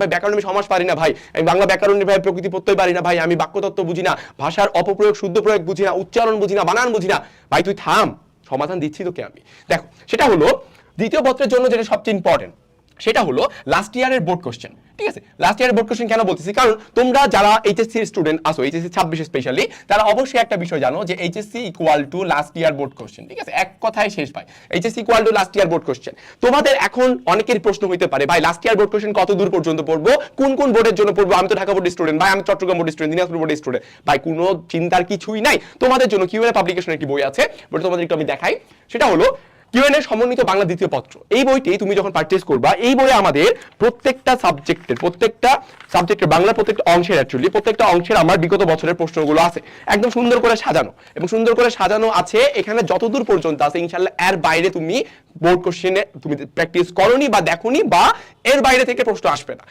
ভাই, ব্যাকরণ আমি সমাজ পারি না ভাই। আমি বাংলা ব্যাকরণ ভাই, প্রকৃতি প্রত্যয় পারি না ভাই। আমি বাক্যতত্ত্ব বুঝি না, ভাষার অপপ্রয়োগ, শুদ্ধ প্রয়োগ বুঝি না, উচ্চারণ বুঝি না, বানান বুঝি না। ভাই, তুই থাম। সমাধান দিচ্ছি তোকে আমি। দেখো, সেটা হলো, দ্বিতীয় পত্রের জন্য যেটা সবচেয়ে ইম্পর্টেন্ট সেটা হলো লাস্ট ইয়ারের বোর্ড কোশ্চেন ঠিক আছে? লাস্ট ইয়ারের বোর্ড কোশ্চেন কেন বলতেছি? কারণ তোমরা যারা এইচএসসি স্টুডেন্ট আসো এইচএসসি ছাব্বিশে স্পেশালি তারা অবশ্যই একটা বিষয় জানো যে HSC equal to last year board question ঠিক আছে? এক কথায় শেষ ভাই HSC equal to last year board question তোমাদের এখন অনেকের প্রশ্ন হইতে পারে, ভাই লাস্ট ইয়ার বোর্ড কোশ্চেন কত দূর পর্যন্ত পড়ব? কোন কোন বোর্ডের জন্য পড়ব? আমি তো ঢাকা বোর্ডের স্টুডেন্ট ভাই, আমি চট্টগ্রাম বোর্ডের স্টুডেন্ট দিনাজপুর বোর্ডের স্টুডেন্ট ভাই, কোনো চিন্তার কিছুই নাই। তোমাদের জন্য কিউএন পাবলিকেশনের একটি বই আছে? বলে তোমাদের একটু আমি দেখাই। সেটা হলো কিউএন এর সমন্বিত বাংলা দ্বিতীয় পত্র। এই বইটি তুমি যখন পারচেজ করবা, এই বইয়ে আমাদের প্রত্যেকটা সাবজেক্টের প্রত্যেকটা সাবজেক্টের বাংলা প্রত্যেকটা অংশের অ্যাকচুয়ালি প্রত্যেকটা অংশের আমার বিগত বছরের প্রশ্নগুলো আছে। একদম সুন্দর করে সাজানো। এবং সুন্দর করে সাজানো আছে, এখানে যতদূর পর্যন্ত আছে ইনশাল্লাহ এর বাইরে তুমি বোর্ড কোশ্চেনে তুমি প্র্যাকটিস করনি বা দেখোনি বা এর বাইরে থেকে প্রশ্ন আসবে না।